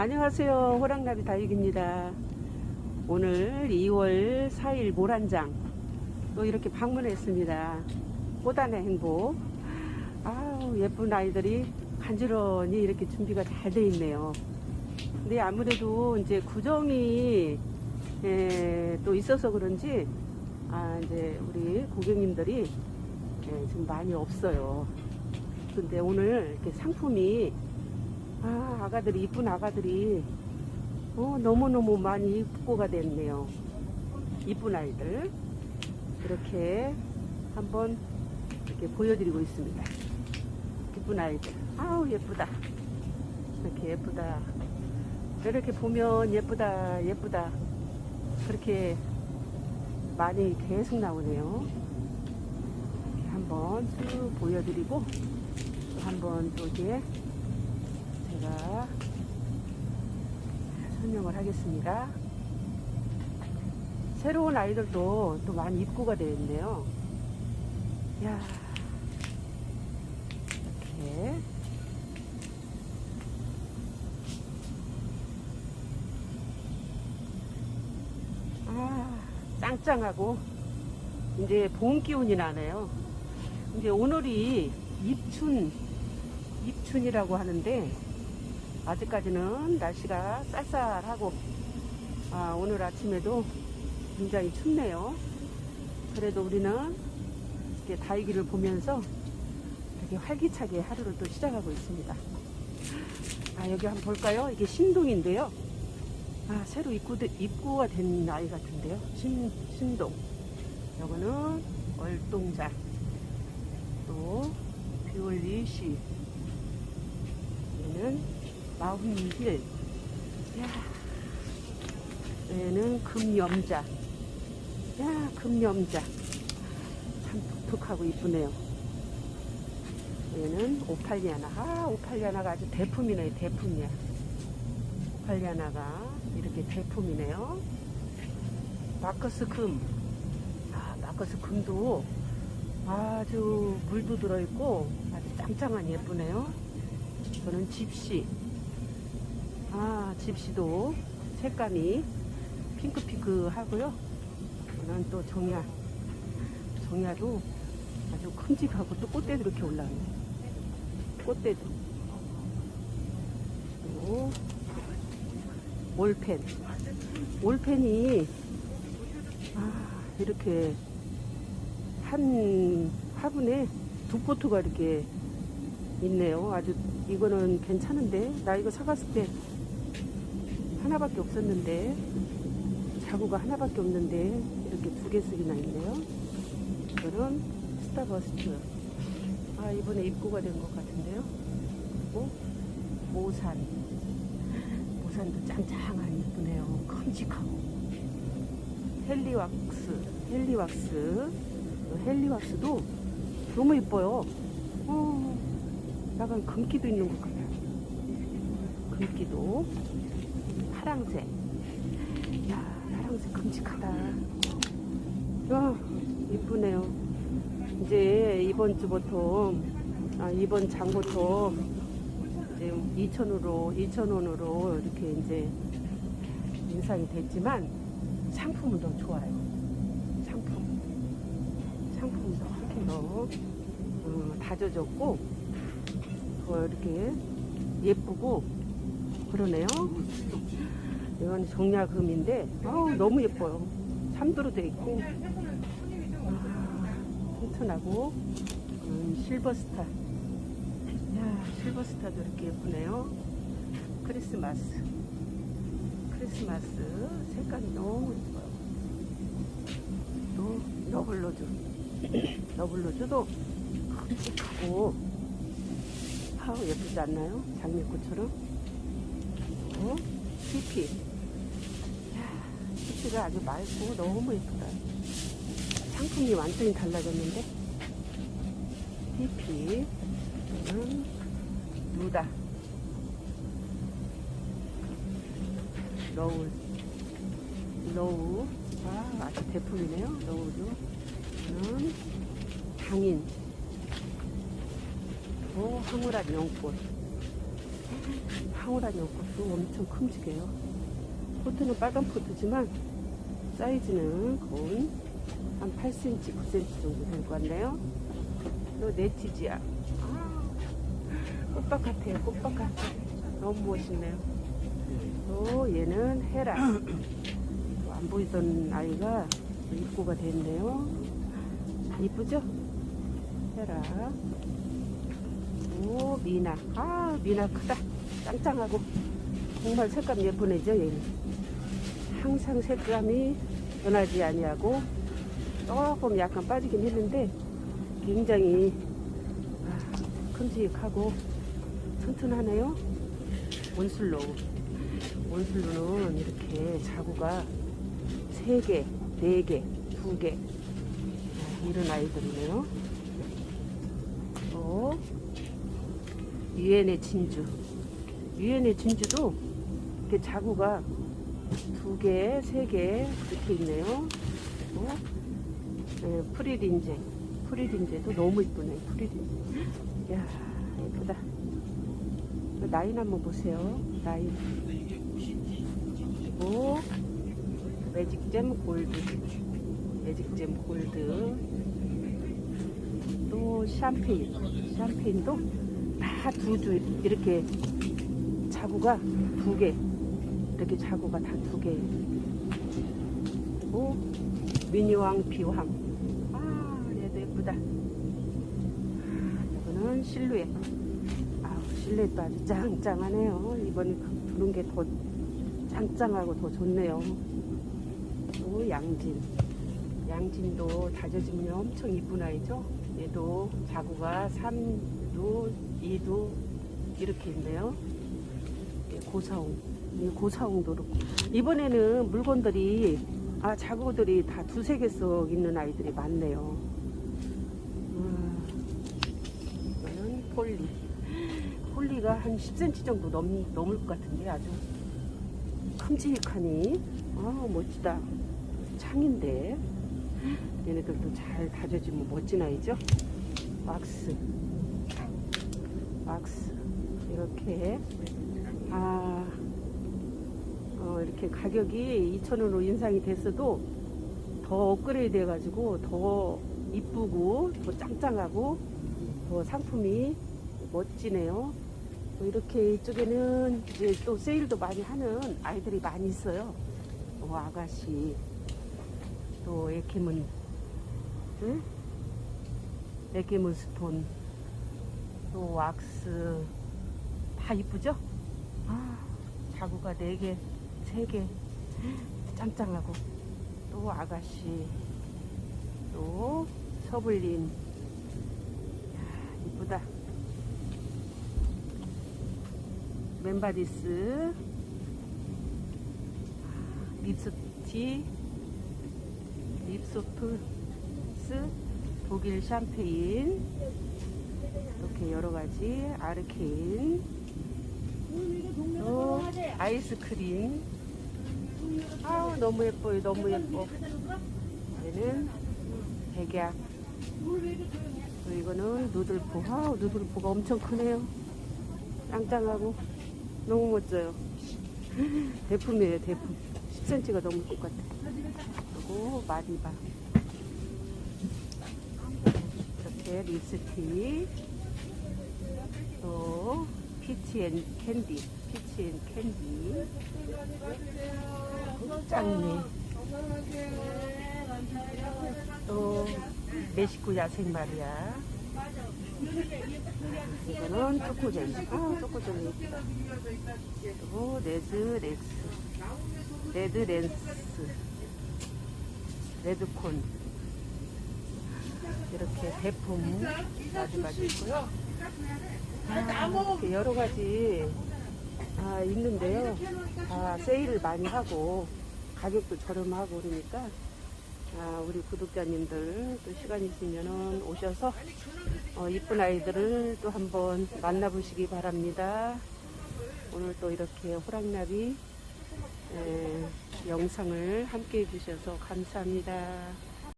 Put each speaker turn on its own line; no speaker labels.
안녕하세요. 호랑나비 다육입니다. 오늘 2월 4일 모란장 또 이렇게 방문했습니다. 꽃안의 행복. 아우, 예쁜 아이들이 간지런히 이렇게 준비가 잘 돼 있네요. 근데 아무래도 이제 구정이 예, 또 있어서 그런지 아, 이제 우리 고객님들이 예, 좀 많이 없어요. 근데 오늘 이렇게 상품이 아, 아가들이, 이쁜 아가들이, 어, 너무너무 많이 입고가 됐네요. 이쁜 아이들. 이렇게 한번 이렇게 보여드리고 있습니다. 이쁜 아이들. 아우, 예쁘다. 이렇게 예쁘다. 이렇게 보면 예쁘다, 예쁘다. 그렇게 많이 계속 나오네요. 한번 쭉 보여드리고, 또 한번 또 이제 제가 설명을 하겠습니다. 새로운 아이들도 또 많이 입고가 되어 있네요. 야 이렇게 아 짱짱하고 이제 봄 기운이 나네요. 이제 오늘이 입춘 입춘이라고 하는데 아직까지는 날씨가 쌀쌀하고 아, 오늘 아침에도 굉장히 춥네요. 그래도 우리는 이렇게 다이기를 보면서 되게 활기차게 하루를 또 시작하고 있습니다. 아, 여기 한번 볼까요? 이게 신동인데요. 아, 새로 입구, 입구가 된 아이 같은데요. 신, 신동. 요거는 얼동자. 또, 뷰얼리시. 얘는 마흔힐. 야, 얘는 금염자. 야, 금염자. 참 독특하고 이쁘네요. 얘는 오팔리아나. 아, 오팔리아나가 아주 대품이네요. 대품이야. 오팔리아나가 이렇게 대품이네요. 마커스 금. 아, 마커스 금도 아주 물도 들어있고 아주 짱짱한 예쁘네요. 저는 집시. 아, 집시도 색감이 핑크핑크 하고요. 저는 또 정야. 정야도 아주 큼직하고 또 꽃대도 이렇게 올라오네. 꽃대도. 그리고 올펜. 올펜이 아, 이렇게 한 화분에 두 포트가 이렇게 있네요. 아주 이거는 괜찮은데 나 이거 사갔을 때 하나밖에 없었는데 자구가 하나밖에 없는데 이렇게 두 개 씩이나 있네요. 이거는 스타버스트. 아 이번에 입고가 된 것 같은데요. 그리고 모산. 모산도 짱짱한 이쁘네요. 큼직하고. 헬리왁스. 헬리왁스. 이 헬리왁스도 너무 이뻐요. 어, 약간 금기도 있는 것 같아요. 금기도. 파랑색. 야, 파랑색 큼직하다. 야, 이쁘네요. 이제 이번 주부터, 아, 이번 장부터 이제 2,000으로, 2,000원으로 이렇게 이제 인상이 됐지만 상품은 더 좋아요. 상품. 상품도 이렇게 더 어, 다져졌고, 더 이렇게 예쁘고, 그러네요. 이건 정약금인데, 아우, 너무 예뻐요. 삼도로 돼 있고, 아, 튼튼하고, 음, 실버스타. 야, 실버스타도 이렇게 예쁘네요. 크리스마스. 크리스마스. 색감이 너무 예뻐요. 또, 너블로즈. 너블로즈도 큼직하고, 아우, 예쁘지 않나요? 장미꽃처럼. 어? 피피. 야, 피피가 아주 맑고 너무 예쁘다. 상품이 완전히 달라졌는데? 피피. 음, 누다. 러울. 러우. 아, 아주 대품이네요. 러우도. 음, 당인. 오, 황홀한 연꽃. 황홀한 연꽃도 엄청 큼직해요. 포트는 빨간 포트지만 사이즈는 거의 한 8cm, 9cm 정도 될 것 같네요. 또 네티지아. 아, 꽃밭 같아요. 꽃밭 같아. 너무 멋있네요. 또 얘는 헤라. 또안 보이던 아이가 입고가 됐네요. 이쁘죠? 헤라. 오, 미나. 아, 미나 크다. 짱짱하고. 정말 색감 예쁜 애죠, 얘는. 항상 색감이 변하지 아니하고 조금 약간 빠지긴 했는데 굉장히 아, 큼직하고 튼튼하네요. 원슬로우. 원슬로는 이렇게 자구가 3개, 4개, 2개 이런 아이들이네요. 또 유엔의 진주. 유엔의 진주도 이렇게 자구가 두 개, 세 개 이렇게 있네요. 또 네, 프리린제. 프리린제도 너무 이쁘네. 프리린제. 이야, 예쁘다. 라인 한번 보세요. 라인. 그리고 매직잼 골드. 매직잼 골드. 또 샴페인. 샴페인도 다 두 줄 이렇게 자구가 두 개. 이렇게 자구가 다 두 개. 그리고 미니왕 비황. 아, 얘도 예쁘다. 이거는 실루엣. 아우, 실루엣도 아주 짱짱하네요. 이번에 두른 게 더 짱짱하고 더 좋네요. 또 양진. 양진도 다져지면 엄청 이쁜 아이죠. 얘도 자구가 3두, 2두 이렇게 있네요. 예, 고사홍. 이 고사홍도 그렇고. 이번에는 물건들이, 아, 자구들이 다 두세 개씩 있는 아이들이 많네요. 음, 이거는 폴리. 폴리가 한 10cm 정도 넘, 넘을 것 같은데 아주 큼직하니. 아, 멋지다. 창인데. 얘네들도 잘 다져지면 멋진 아이죠? 왁스. 왁스. 이렇게. 아, 어, 이렇게 가격이 2,000원으로 인상이 됐어도 더 업그레이드 해가지고 더 이쁘고 더 짱짱하고 더 상품이 멋지네요. 또 이렇게 이쪽에는 이제 또 세일도 많이 하는 아이들이 많이 있어요. 또 아가씨, 또 에케문, 응? 에케문 스톤, 또 왁스, 다 이쁘죠? 아, 자구가 4개, 3개, 짱짱하고, 또 아가씨, 또 서블린, 이야, 이쁘다. 멤바디스, 립스티, 립소프스, 독일 샴페인, 이렇게 여러 가지. 아르케인, 또 아이스크림. 아우 너무 예뻐요, 너무 예뻐. 얘는 백약. 또 이거는 누들포. 아우 누들포가 엄청 크네요. 짱짱하고 너무 멋져요. 대품이에요, 대품. 10cm가 넘을 것 같아. 그리고 마디바. 이렇게 립스틱. 또 피치 앤 캔디. 피치 앤 캔디. 짱네. 또 멕시코 야생 마리아. 이거는 초코젤리. 아, 초코젤리. 그리고 레드 렉스. 레드 렌스. 레드콘. 이렇게 대품 가지가지고 있고요. 아, 이렇게 여러 가지 아, 있는데요. 다 세일을 많이 하고 가격도 저렴하고 그러니까 아, 우리 구독자님들 또 시간 있으면은 오셔서 어, 이쁜 아이들을 또 한번 만나보시기 바랍니다. 오늘 또 이렇게 호랑나비 에, 영상을 함께 해주셔서 감사합니다.